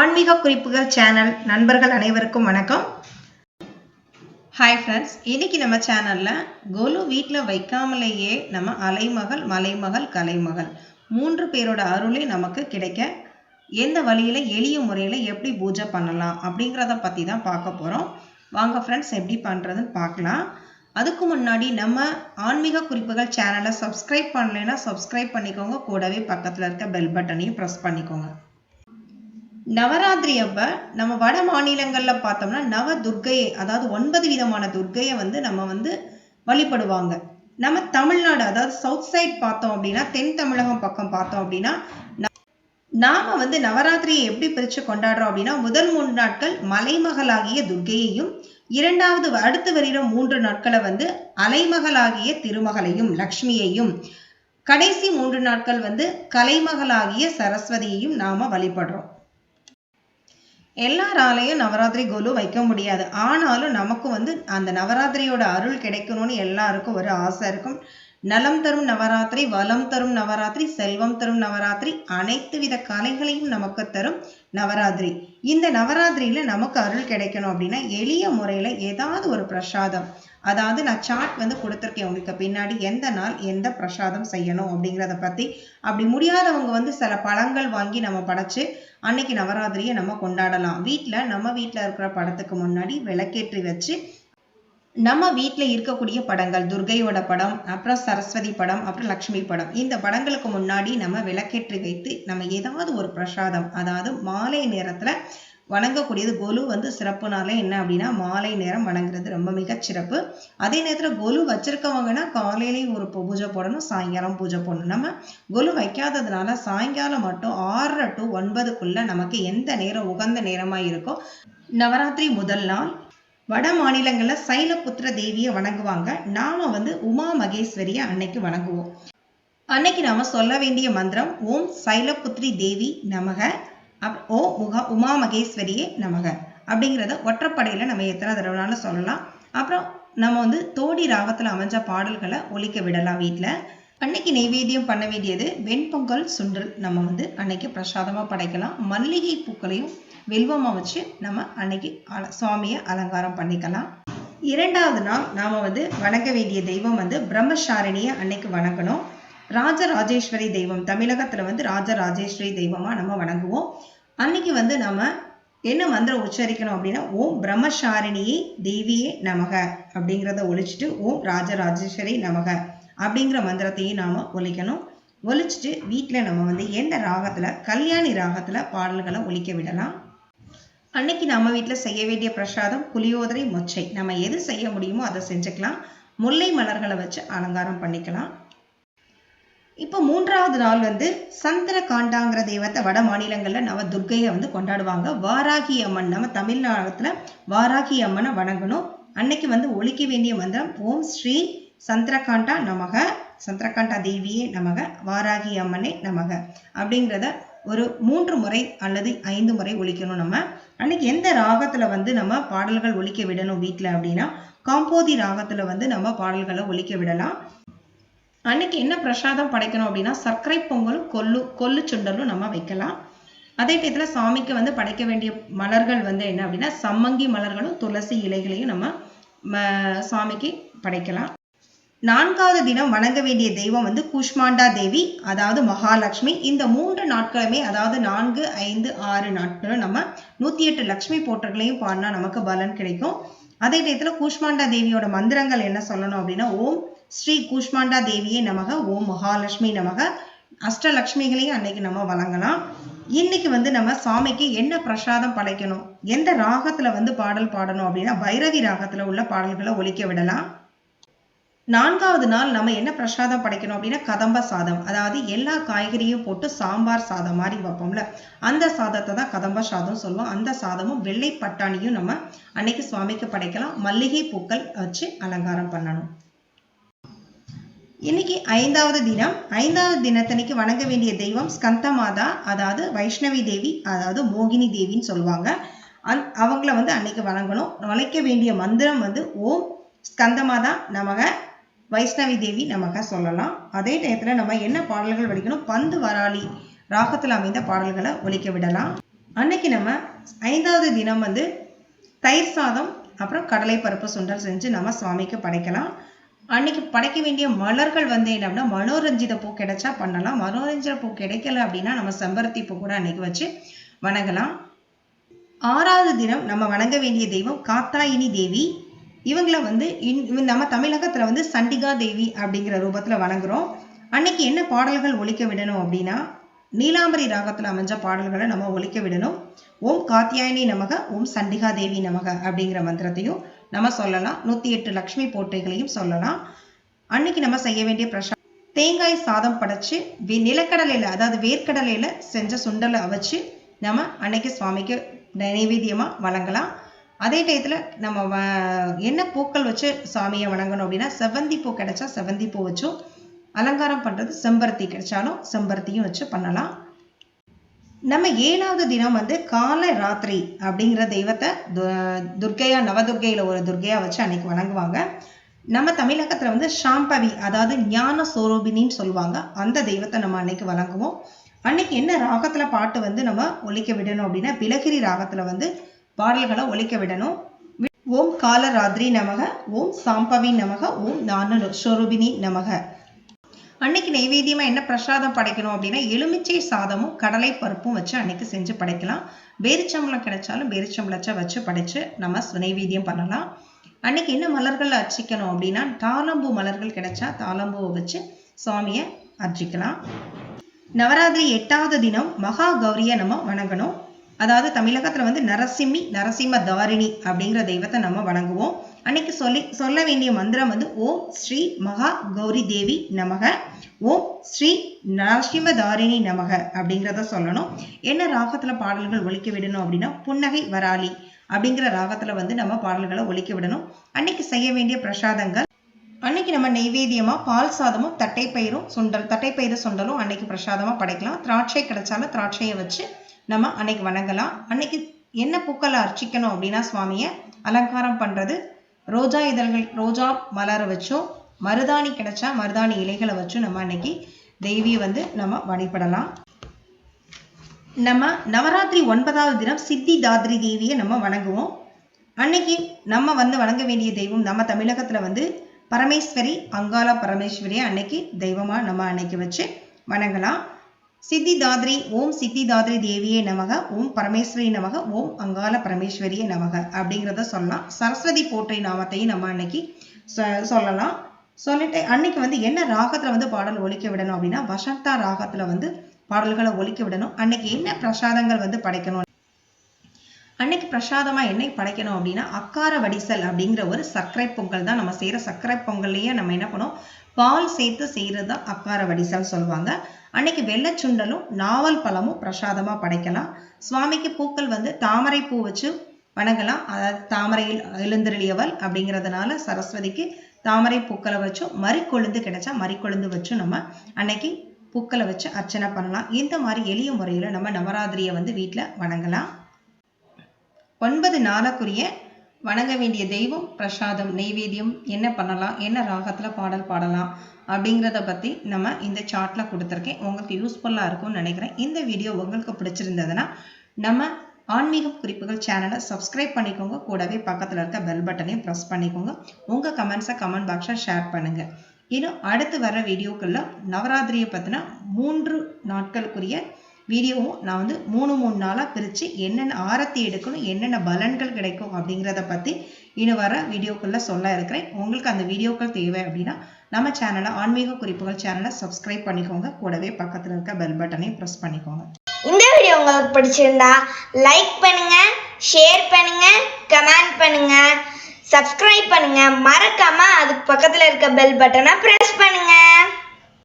ஆன்மீக குறிப்புகள் சேனல் நண்பர்கள் அனைவருக்கும் வணக்கம். ஹாய் ஃப்ரெண்ட்ஸ் இன்னைக்கு நம்ம சேனலில் கோலு வீட்டில் வைக்காமலேயே நம்ம அலைமகள் மலைமகள் கலைமகள் மூன்று பேரோட அருளே நமக்கு கிடைக்க எந்த வழியில் எளிய முறையில் எப்படி பூஜை பண்ணலாம் அப்படிங்கிறத பற்றி தான் பார்க்க போகிறோம் வாங்க ஃப்ரெண்ட்ஸ் எப்படி பண்ணுறதுன்னு பார்க்கலாம். அதுக்கு முன்னாடி நம்ம ஆன்மீக குறிப்புகள் சேனலை சப்ஸ்கிரைப் பண்ணலைன்னா சப்ஸ்கிரைப் பண்ணிக்கோங்க. கூடவே பக்கத்தில் இருக்க பெல் பட்டனையும் ப்ரெஸ் பண்ணிக்கோங்க. நவராத்திரி அப்ப நம்ம வட மாநிலங்கள்ல பார்த்தோம்னா நவ துர்க்கையை அதாவது ஒன்பது விதமான துர்க்கையை வந்து நம்ம வந்து வழிபடுவாங்க. நம்ம தமிழ்நாடு அதாவது சவுத் சைட் பார்த்தோம் அப்படின்னா தென் தமிழகம் பக்கம் பார்த்தோம் அப்படின்னா நாம வந்து நவராத்திரியை எப்படி பிரிச்சு கொண்டாடுறோம் அப்படின்னா முதல் மூன்று நாட்கள் மலைமகளாகிய துர்க்கையையும் இரண்டாவது அடுத்து வருகிற மூன்று நாட்களை வந்து அலைமகளாகிய திருமகளையும் லக்ஷ்மியையும் கடைசி மூன்று நாட்கள் வந்து கலைமகளாகிய சரஸ்வதியையும் நாம வழிபடுறோம். எல்லாராலையும் நவராத்திரி கோலு வைக்க முடியாது. ஆனாலும் நமக்கு வந்து அந்த நவராத்திரியோட அருள் கிடைக்கணும்னு எல்லாருக்கும் ஒரு ஆசை இருக்கும். நலம் தரும் நவராத்திரி வளம் தரும் நவராத்திரி செல்வம் தரும் நவராத்திரி அனைத்து வித கலைகளையும் நமக்கு தரும் நவராத்திரி. இந்த நவராத்திரியில நமக்கு அருள் கிடைக்கணும் அப்படின்னா எளிய முறையில ஏதாவது ஒரு பிரசாதம். அதாவது நான் சார்ட் வந்து கொடுத்துருக்கேன் உங்களுக்கு. பின்னாடி எந்த நாள் எந்த பிரசாதம் செய்யணும் அப்படிங்கிறத பற்றி அப்படி முடியாதவங்க வந்து சில பழங்கள் வாங்கி நம்ம படைச்சு அன்னைக்கு நவராத்திரியை நம்ம கொண்டாடலாம். வீட்டில் நம்ம வீட்டில் இருக்கிற படத்துக்கு முன்னாடி விளக்கேற்றி வச்சு நம்ம வீட்டில் இருக்கக்கூடிய படங்கள் துர்கையோட படம் அப்புறம் சரஸ்வதி படம் அப்புறம் லக்ஷ்மி படம். இந்த படங்களுக்கு முன்னாடி நம்ம விளக்கேற்றி வைத்து நம்ம ஏதாவது ஒரு பிரசாதம் அதாவது மாலை நேரத்தில் வணங்கக்கூடியது கொலு வந்து சிறப்புனாலே என்ன அப்படின்னா மாலை நேரம் வணங்குறது ரொம்ப மிக சிறப்பு. அதே நேரத்தில் கொலு வச்சிருக்கவங்கன்னா காலையிலையும் ஒரு பூஜை போடணும் சாயங்காலம் பூஜை போடணும். நம்ம கொலு வைக்காததுனால சாயங்காலம் மட்டும் ஆறரை டு ஒன்பதுக்குள்ள நமக்கு எந்த நேரம் உகந்த நேரமாக இருக்கோ நவராத்திரி முதல் நாள் வட மாநிலங்களில் சைலபுத்திர தேவியை வணங்குவாங்க. நாம வந்து உமா மகேஸ்வரியை அன்னைக்கு வணங்குவோம். அன்னைக்கு நாம சொல்ல வேண்டிய மந்திரம் ஓம் சைலபுத்ரி தேவி நமக. அப் ஓ முக உமா மகேஸ்வரியே நமக. அப்படிங்கிறத ஒற்றைப்படையில் நம்ம எத்தனை தடவைனாலும் சொல்லலாம். அப்புறம் நம்ம வந்து தோடி ராகத்தில் அமைஞ்ச பாடல்களை ஒழிக்க விடலாம் வீட்டில் அன்னைக்கு நெய்வேத்தியம் பண்ண வேண்டியது வெண்பொங்கல் சுண்டல் நம்ம வந்து அன்னைக்கு பிரசாதமாக படைக்கலாம். மல்லிகை பூக்களையும் வெல்வமாக வச்சு நம்ம அன்னைக்கு அல- சுவாமியை அலங்காரம் பண்ணிக்கலாம். இரண்டாவது நாள் நாம் வந்து வணங்க வேண்டிய தெய்வம் வந்து பிரம்மசாரிணியை அன்னைக்கு வணங்கணும். ராஜராஜேஸ்வரி தெய்வம். தமிழகத்தில் வந்து ராஜராஜேஸ்வரி தெய்வமாக நம்ம வணங்குவோம். அன்னைக்கு வந்து நம்ம என்ன மந்திரம் உச்சரிக்கணும் அப்படின்னா ஓம் பிரம்மசாரிணியே தேவியே நமக அப்படிங்கிறத ஒழிச்சிட்டு ஓம் ராஜராஜேஸ்வரி நமக அப்படிங்கிற மந்திரத்தையும் நாம் ஒழிக்கணும். ஒழிச்சிட்டு வீட்டில் நம்ம வந்து எந்த ராகத்தில் கல்யாணி ராகத்தில் பாடல்களை ஒழிக்க விடலாம். அன்னைக்கு நம்ம வீட்டில் செய்ய வேண்டிய பிரசாதம் புளியோதரை மொச்சை. நம்ம எது செய்ய முடியுமோ அதை செஞ்சுக்கலாம். முல்லை மலர்களை வச்சு அலங்காரம் பண்ணிக்கலாம். இப்போ மூன்றாவது நாள் வந்து சந்திர காண்டாங்கிற தெய்வத்தை வட மாநிலங்களில் நவ துர்க்கையை வந்து கொண்டாடுவாங்க. வாராகி அம்மன் நம்ம தமிழ்நாட்டுல வாராகி அம்மனை வணங்கணும். அன்னைக்கு வந்து ஒழிக்க வேண்டிய மந்திரம் ஓம் ஸ்ரீ சந்திரகாண்டா நமக சந்திரகாண்டா தேவியே நமக வாராகி அம்மனே நமக அப்படிங்கிறத ஒரு மூன்று முறை அல்லது ஐந்து முறை ஒழிக்கணும் நம்ம. அன்னைக்கு எந்த ராகத்தில் வந்து நம்ம பாடல்கள் ஒழிக்க விடணும் வீட்டில் அப்படின்னா காம்போதி ராகத்தில் வந்து நம்ம பாடல்களை ஒழிக்க விடலாம். அன்னைக்கு என்ன பிரசாதம் படைக்கணும் அப்படின்னா சர்க்கரை பொங்கலும் கொல்லு கொல்லு சுண்டலும் நம்ம வைக்கலாம். அதே டயத்தில் சாமிக்கு வந்து படைக்க வேண்டிய மலர்கள் வந்து என்ன அப்படின்னா சம்மங்கி மலர்களும் துளசி இலைகளையும் நம்ம ம- சாமிக்கு படைக்கலாம். நான்காவது தினம் வணங்க வேண்டிய தெய்வம் வந்து குஷ்மாண்டா தேவி அதாவது மகாலட்சுமி. இந்த மூன்று நாட்களுமே அதாவது நான்கு ஐந்து ஆறு நாட்களும் நம்ம நூற்றி எட்டு லக்ஷ்மி போற்றங்களையும் பாடினா நமக்கு பலன் கிடைக்கும். அதே நேரத்தில் கூஷ்மாண்டா தேவியோட மந்திரங்கள் என்ன சொல்லணும் அப்படின்னா ஓம் ஸ்ரீ கூஷ்மாண்டா தேவியே நமக ஓம் மகாலட்சுமி நமக அஷ்டலக்ஷ்மிகளையும் அன்னைக்கு நம்ம வழங்கலாம். இன்னைக்கு வந்து நம்ம சாமிக்கு என்ன பிரசாதம் படைக்கணும்? எந்த ராகத்துல வந்து பாடல் பாடணும் அப்படின்னா பைரவி ராகத்துல உள்ள பாடல்களை ஒழிக்க விடலாம். நான்காவது நாள் நம்ம என்ன பிரசாதம் படைக்கணும் அப்படின்னா கதம்ப சாதம். அதாவது எல்லா காய்கறியும் போட்டு சாம்பார் சாதம் மாதிரி வைப்போம்ல. அந்த சாதத்தை தான் கதம்ப சாதம் சொல்லுவோம். அந்த சாதமும் வெள்ளை பட்டாணியும் நம்ம அன்னைக்கு சுவாமிக்கு படைக்கலாம். மல்லிகை பூக்கள் வச்சு அலங்காரம் பண்ணணும். இன்னைக்கு ஐந்தாவது தினம். ஐந்தாவது தினத்தன்னைக்கு வணங்க வேண்டிய தெய்வம் ஸ்கந்த மாதா அதாவது வைஷ்ணவி தேவி அதாவது மோகினி தேவின்னு சொல்லுவாங்க. அந் அவங்கள வந்து அன்னைக்கு வணங்கணும். வளைக்க வேண்டிய மந்திரம் வந்து ஓம் ஸ்கந்தமாதா நமக வைஷ்ணவி தேவி நமக சொல்லலாம். அதே டயத்தில் நம்ம என்ன பாடல்கள் வடிக்கணும்? பந்து வராளி ராகத்தில் அமைந்த பாடல்களை ஒழிக்க விடலாம். அன்னைக்கு நம்ம ஐந்தாவது தினம் வந்து தயிர் சாதம் அப்புறம் கடலை பருப்பு சுண்டல் செஞ்சு நம்ம சுவாமிக்கு படைக்கலாம். அன்னைக்கு படைக்க வேண்டிய மலர்கள் வந்து என்ன அப்படின்னா மனோரஞ்சித பூ கிடைச்சா பண்ணலாம். மனோரஞ்சித பூ கிடைக்கல அப்படின்னா நம்ம செம்பருத்தி பூ கூட அன்னைக்கு வச்சு வணங்கலாம். ஆறாவது தினம் நம்ம வணங்க வேண்டிய தெய்வம் காத்தாயினி தேவி. இவங்களை வந்து இன் நம்ம தமிழகத்துல வந்து சண்டிகா தேவி அப்படிங்கிற ரூபத்துல வணங்குறோம். அன்னைக்கு என்ன பாடல்கள் ஒழிக்க விடணும் அப்படின்னா நீலாம்பரி ராகத்தில் அமைஞ்ச பாடல்களை நம்ம ஒழிக்க விடணும். ஓம் காத்தியாயினி நமக ஓம் சண்டிகா தேவி நமக அப்படிங்கிற மந்திரத்தையும் நம்ம சொல்லலாம். நூத்தி எட்டு லக்ஷ்மி போற்றைகளையும் சொல்லலாம். அன்னைக்கு நம்ம செய்ய வேண்டிய பிரசா தேங்காய் சாதம் படைச்சு நிலக்கடலையில் நிலக்கடலையில அதாவது வேர்க்கடலையில செஞ்ச சுண்டலை வச்சு நம்ம அன்னைக்கு சுவாமிக்கு நைவேத்தியமாக வழங்கலாம். அதே டயத்தில் நம்ம வ- என்ன பூக்கள் வச்சு சாமியை வணங்கணும் அப்படின்னா செவ்வந்தி பூ கிடைச்சா செவ்வந்தி பூ வச்சும் அலங்காரம் பண்றது செம்பருத்தி கிடைச்சாலும் செம்பருத்தியும் வச்சு பண்ணலாம். நம்ம ஏழாவது தினம் வந்து கால ராத்திரி அப்படிங்கிற தெய்வத்தை து- துர்க்கையா நவதுர்க்கையில ஒரு துர்க்கையா வச்சு அன்னைக்கு வணங்குவாங்க. நம்ம தமிழகத்துல வந்து ஷாம்பவி அதாவது ஞான சோரோபினின்னு சொல்லுவாங்க. அந்த தெய்வத்தை நம்ம அன்னைக்கு வழங்குவோம் அன்னைக்கு என்ன ராகத்துல பாட்டு வந்து நம்ம ஒழிக்க விடணும் அப்படின்னா பிலகிரி ராகத்துல வந்து பாடல்களை ஒழிக்க விடணும். ஓம் காலராத்திரி நமக ஓம் சாம்பவி நமக ஓம் நானு ஸ்வரூபினி நமக. அன்னைக்கு நைவேத்தியமா என்ன பிரசாதம் படைக்கணும் அப்படின்னா எலுமிச்சை சாதமும் கடலை பருப்பும் வச்சு அன்னைக்கு செஞ்சு படைக்கலாம். பேரிச்சம்பளம் கிடைச்சாலும் பேரிச்சம்பளத்தை வச்சு படைச்சு நம்ம நைவேத்தியம் பண்ணலாம். அன்னைக்கு என்ன மலர்கள் அர்ச்சிக்கணும் அப்படின்னா தாளம்பூ மலர்கள் கிடைச்சா தாளம்பூவை வச்சு சுவாமியை அர்ச்சிக்கலாம். நவராத்திரி எட்டாவது தினம் மகா கௌரியை நம்ம வணங்கணும். அதாவது தமிழகத்துல வந்து நரசிம்மி நரசிம்ம தாரிணி அப்படிங்கிற தெய்வத்தை நம்ம வணங்குவோம். அன்னைக்கு சொல்லி சொல்ல வேண்டிய மந்திரம் வந்து ஓம் ஸ்ரீ மகா கௌரி தேவி நமக ஓம் ஸ்ரீ நரசிம்ம தாரிணி நமக அப்படிங்கிறத சொல்லணும். என்ன ராகத்துல பாடல்கள் ஒழிக்க விடணும் அப்படின்னா புன்னகை வராளி அப்படிங்கிற ராகத்துல வந்து நம்ம பாடல்களை ஒழிக்க விடணும். அன்னைக்கு செய்ய வேண்டிய பிரசாதங்கள். அன்னைக்கு நம்ம நெய்வேத்தியமா பால் சாதமும் தட்டைப்பயிரும் சுண்டல் தட்டைப்பயிறு சுண்டலும் அன்னைக்கு பிரசாதமா படைக்கலாம். திராட்சை கிடைச்சாலும் திராட்சையை வச்சு நம்ம அன்னைக்கு வணங்கலாம். அன்னைக்கு என்ன பூக்களை அர்ச்சிக்கணும் அப்படின்னா சுவாமியை அலங்காரம் பண்ணுறது ரோஜா இதழ்கள் ரோஜா மலரை வச்சும் மருதாணி கிடைச்சா மருதாணி இலைகளை வச்சும் நம்ம அன்னைக்கு தெய்வியை வந்து நம்ம வழிபடலாம். நம்ம நவராத்திரி ஒன்பதாவது தினம் சித்தி தாத்ரி தேவியை நம்ம வணங்குவோம். அன்னைக்கு நம்ம வந்து வணங்க வேண்டிய தெய்வம் நம்ம தமிழகத்தில் வந்து பரமேஸ்வரி அங்காள பரமேஸ்வரியை அன்னைக்கு தெய்வமாக நம்ம அன்னைக்கு வச்சு வணங்கலாம். சித்தி தாத்ரி ஓம் சித்தி தாத்ரி தேவியே நமக ஓம் பரமேஸ்வரி நமக ஓம் அங்காள பரமேஸ்வரியே நமக அப்படிங்கிறத சொல்லலாம். சரஸ்வதி போற்றை நாமத்தையும் நம்ம அன்னைக்கு சொல்லலாம். சொல்லிட்டு அன்னைக்கு வந்து என்ன ராகத்துல வந்து பாடல் ஒழிக்க விடணும் அப்படின்னா வசந்தா ராகத்துல வந்து பாடல்களை ஒழிக்க விடணும். அன்னைக்கு என்ன பிரசாதங்கள் வந்து படைக்கணும் அன்னைக்கு பிரசாதமாக என்னைக்கு படைக்கணும் அப்படின்னா அக்கார வடிசல் அப்படிங்கிற ஒரு சர்க்கரை பொங்கல் தான் நம்ம செய்கிற சர்க்கரை பொங்கல்லையே நம்ம என்ன பண்ணோம் பால் சேர்த்து செய்கிறது தான் அக்கார வடிசல் சொல்லுவாங்க. அன்னைக்கு வெள்ளைச் சுண்டலும் நாவல் பழமும் பிரசாதமாக படைக்கலாம். சுவாமிக்கு பூக்கள் வந்து தாமரை பூ வச்சு வணங்கலாம். அதாவது தாமரையில் எழுந்திரளியவள் அப்படிங்கிறதுனால சரஸ்வதிக்கு தாமரை பூக்களை வச்சும் மறிக்கொழுந்து கிடைச்சா மறிக்கொழுந்து வச்சும் நம்ம அன்னைக்கு பூக்களை வச்சு அர்ச்சனை பண்ணலாம். இந்த மாதிரி எளிய முறையில் நம்ம நவராத்திரியை வந்து வீட்டில் வணங்கலாம். ஒன்பது நாளுக்குரிய வணங்க வேண்டிய தெய்வம் பிரசாதம் நெய்வேத்தியம் என்ன பண்ணலாம் என்ன ராகத்தில் பாடல் பாடலாம் அப்படிங்கிறத பற்றி நம்ம இந்த சார்ட்டில் கொடுத்துருக்கேன். உங்களுக்கு யூஸ்ஃபுல்லாக இருக்கும்னு நினைக்கிறேன். இந்த வீடியோ உங்களுக்கு பிடிச்சிருந்ததுன்னா நம்ம ஆன்மீக குறிப்புகள் சேனலை சப்ஸ்கிரைப் பண்ணிக்கோங்க. கூடவே பக்கத்தில் இருக்க பெல் பட்டனையும் ப்ரெஸ் பண்ணிக்கோங்க. உங்கள் கமெண்ட்ஸை கமெண்ட் பாக்ஸில் ஷேர் பண்ணுங்கள் இன்னும் அடுத்து வர வீடியோக்களில் நவராத்திரியை பற்றினா மூன்று நாட்களுக்குரிய வீடியோவும் நான் வந்து மூணு மூணு நாளாக பிரித்து என்னென்ன ஆரத்தி எடுக்கணும் என்னென்ன பலன்கள் கிடைக்கும் அப்படிங்கிறத பற்றி இன்னும் வர வீடியோக்களில் சொல்ல இருக்கிறேன். உங்களுக்கு அந்த வீடியோக்கள் தேவை அப்படின்னா நம்ம சேனலை ஆன்மீக குறிப்புகள் சேனலை சப்ஸ்கிரைப் பண்ணிக்கோங்க. கூடவே பக்கத்தில் இருக்க பெல் பட்டனையும் ப்ரெஸ் பண்ணிக்கோங்க. இந்த வீடியோ உங்களுக்கு பிடிச்சிருந்தா லைக் பண்ணுங்க ஷேர் பண்ணுங்க கமெண்ட் பண்ணுங்க சப்ஸ்கிரைப் பண்ணுங்க. மறக்காம அதுக்கு பக்கத்தில் இருக்க பெல் பட்டனை ப்ரெஸ் பண்ணுங்க.